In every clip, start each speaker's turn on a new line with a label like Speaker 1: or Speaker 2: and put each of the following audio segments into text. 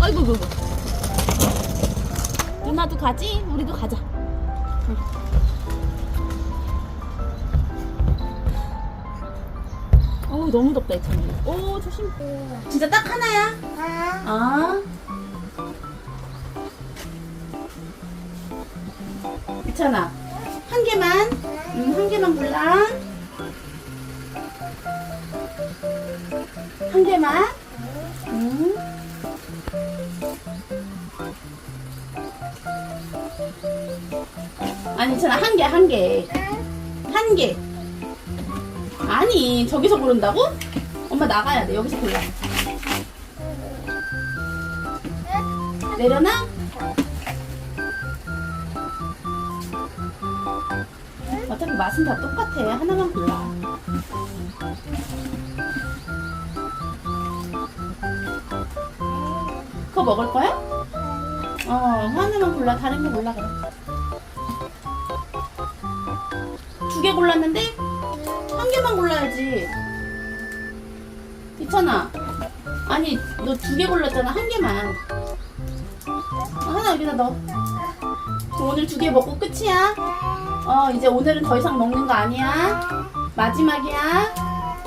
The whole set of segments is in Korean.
Speaker 1: 아이고, 아이고. 누나도 가지? 우리도 가자. 응. 어우, 너무 덥다, 이 찬이. 오, 조심. 진짜 딱 하나야? 아. 이찬아, 한 개만. 응, 한 개만 골라. 한 개만. 응. 아니, 이찬아, 한 개, 한 개. 한 개. 아니, 저기서 고른다고? 엄마 나가야 돼. 여기서 골라. 내려놔? 어차피 맛은 다 똑같아. 하나만 골라. 그거 먹을 거야? 어, 하나만 골라. 다른 거 골라, 그럼. 두 개 골랐는데? 한 개만 골라야지. 있잖아. 아니, 너 두 개 골랐잖아. 한 개만. 어, 하나 여기다 넣어. 오늘 두 개 먹고 끝이야. 어, 이제 오늘은 더 이상 먹는 거 아니야. 마지막이야.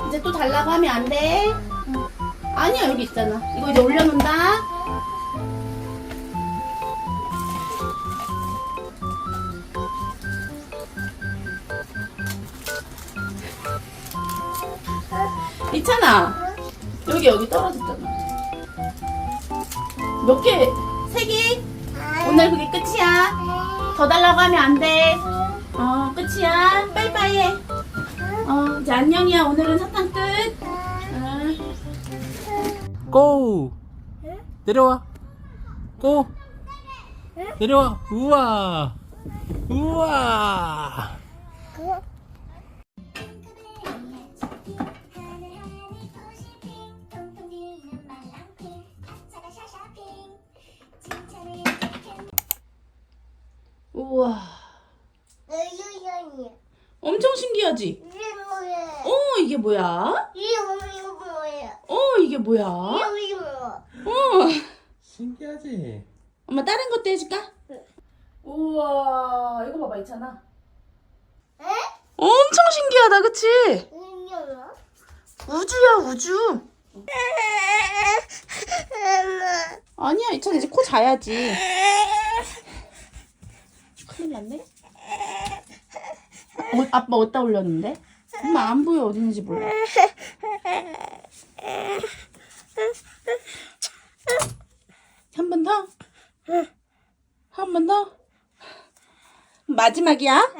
Speaker 1: 이제 또 달라고 하면 안 돼. 응. 아니야, 여기 있잖아. 이거 이제 올려놓는다. 있잖아. 여기, 여기 떨어졌잖아. 몇 개? 세 개? 오늘 그게 끝이야. 더 달라고 하면 안 돼. 어, 끝이야. 빠이빠이 해. 어, 이제 안녕이야. 오늘은 사탕 끝. 어.
Speaker 2: 고! 내려와. 고! 내려와. 우와. 우와.
Speaker 1: 우와. 엄청 신기하지?
Speaker 3: 이게 뭐야?
Speaker 1: 어, 이게 뭐야?
Speaker 3: 이게 뭐야?
Speaker 1: 어, 이게 뭐야?
Speaker 3: 이게 뭐야?
Speaker 1: 어.
Speaker 2: 신기하지?
Speaker 1: 엄마 다른 것도 해줄까? 우와, 이거 봐봐, 있잖아.
Speaker 3: 에?
Speaker 1: 엄청 신기하다, 그치? 우주야, 우주. 아니야, 이찬 이제 코 자야지. 큰일 났네. 어, 아빠 어디다 올렸는데? 엄마 안 보여, 어디 있는지 몰라. 한 번 더? 한 번 더? 마지막이야?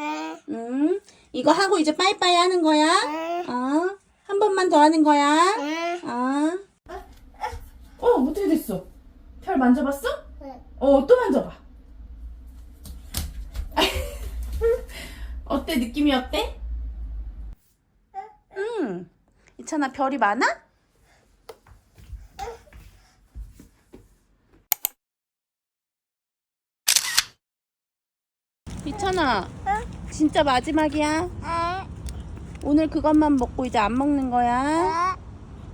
Speaker 1: 음, 이거 하고 이제 빠이빠이 하는 거야? 어, 한 번만 더 하는 거야? 어. 어, 어떻게 됐어? 별 만져봤어? 어, 또 만져봐. 어때? 느낌이 어때? 응. 이찬아, 별이 많아? 이찬아, 진짜 마지막이야. 오늘 그것만 먹고 이제 안 먹는 거야.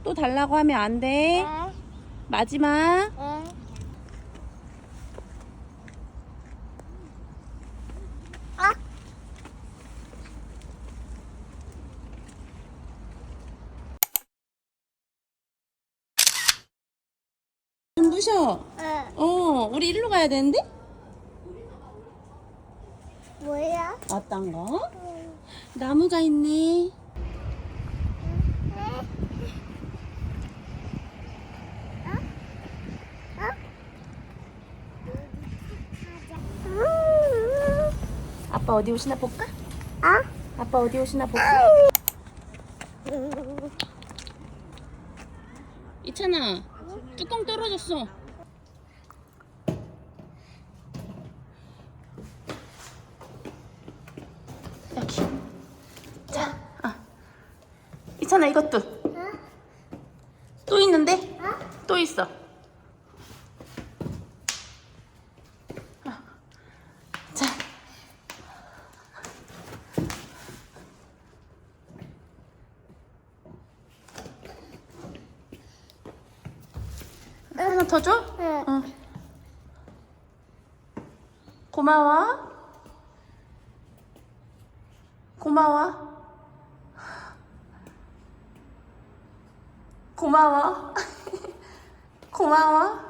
Speaker 1: 또 달라고 하면 안 돼. 마지막. 눈부셔. 어, 우리 일로 가야 되는데?
Speaker 3: 뭐야?
Speaker 1: 어떤 거? 나무가 있네. 아빠 어디 오시나 볼까?
Speaker 3: 아?
Speaker 1: 아빠 어디 오시나 볼까? 이찬아, 떨어졌어. 여기. 자, 아. 이찬아 이것도. 또 있는데? 또 있어.
Speaker 3: 엄마
Speaker 1: 하나 더 줘?
Speaker 3: 응.
Speaker 1: 어. 고마워. 고마워. 고마워. 고마워.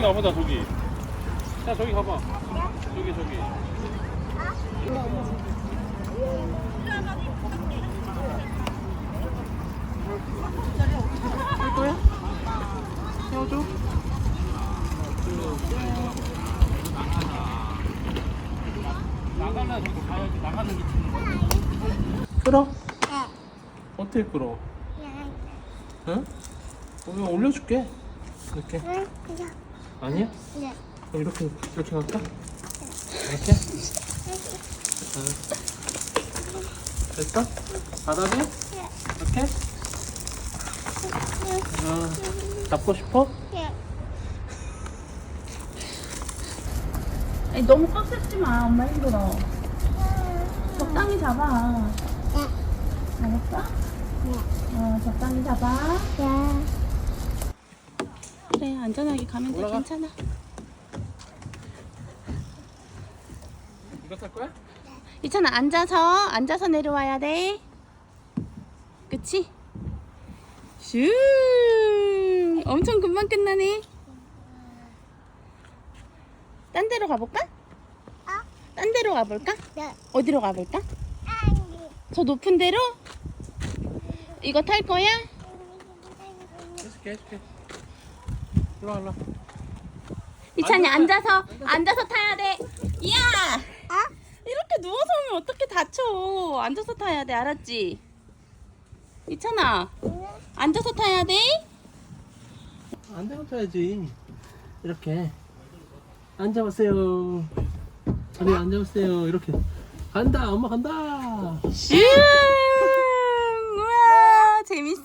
Speaker 2: 저기 가보자 저기. 자 저기 가봐. 저기 저기. 할 거야? 헤어져. 나가나 저기 가야지 나가는 게 끌어? 어떻게 끌어? 응? 우리 올려줄게 이렇게
Speaker 3: 응.
Speaker 2: 아니야?
Speaker 3: 네.
Speaker 2: 그럼 이렇게 이렇게 갈까? 이렇게? 응. 됐어? 바닥에? 이렇게? 어, 잡고 싶어?
Speaker 1: 아니, 너무 꽉 잡지 마. 엄마 힘들어. 적당히 잡아. 알았어? 어, 적당히 잡아. 그래, 안전하게 가면 돼.
Speaker 2: 올라가.
Speaker 1: 괜찮아.
Speaker 2: 이거 탈 거야?
Speaker 1: 이찬아, 앉아서, 앉아서 내려와야 돼. 그치? 슈! 엄청 금방 끝나네. 딴 데로 가볼까?
Speaker 3: 어?
Speaker 1: 딴 데로 가볼까?
Speaker 3: 네.
Speaker 1: 어디로 가볼까? 저 높은 데로? 이거 탈 거야?
Speaker 2: 해줄게 해줄게 일로 와 일로 와
Speaker 1: 이찬이
Speaker 2: 앉아서-
Speaker 1: 앉아서 앉아서 타야 돼. 이야! 이렇게 누워서 오면 어떻게 다쳐? 앉아서 타야 돼, 알았지? 이찬아, 앉아서 타야 돼?
Speaker 2: 안 되면 타야지 이렇게 앉아보세요 우리 앉아보세요 이렇게 간다 엄마 간다
Speaker 1: 슝! 우와, 재밌어?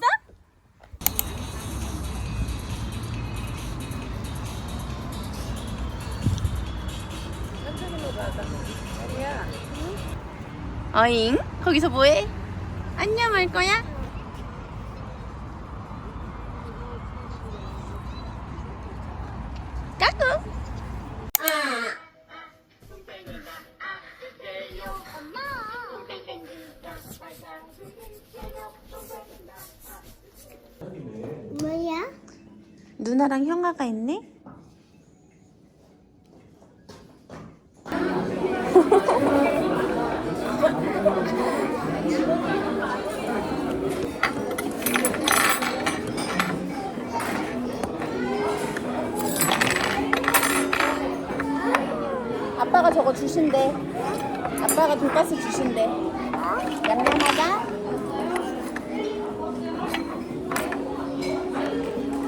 Speaker 1: 어잉? 거기서 뭐해? 안녕 할 거야? 까꿍!
Speaker 3: 뭐야?
Speaker 1: 누나랑 형아가 있네? 아빠가 저거 주신대. 아빠가 돈가스 주신대. 양념하자.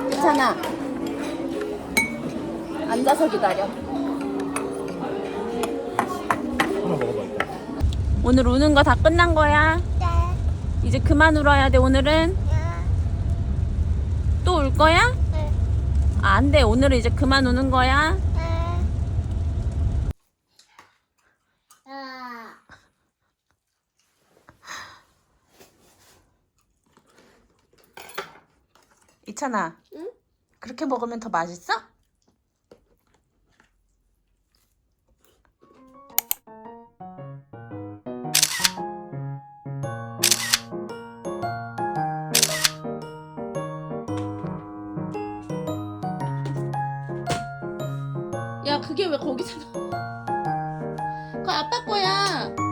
Speaker 1: 괜찮아. 앉아서 기다려.
Speaker 2: 하나 먹어봐 일단
Speaker 1: 오늘 우는 거 다 끝난 거야.
Speaker 3: 네.
Speaker 1: 이제 그만 울어야 돼, 오늘은. 또 울 거야?
Speaker 3: 네.
Speaker 1: 아, 안 돼. 오늘은 이제 그만 우는 거야. 이찬아.
Speaker 3: 응?
Speaker 1: 그렇게 먹으면 더 맛있어? 야, 그게 왜 거기서 나? 그거 아빠 거야. 야!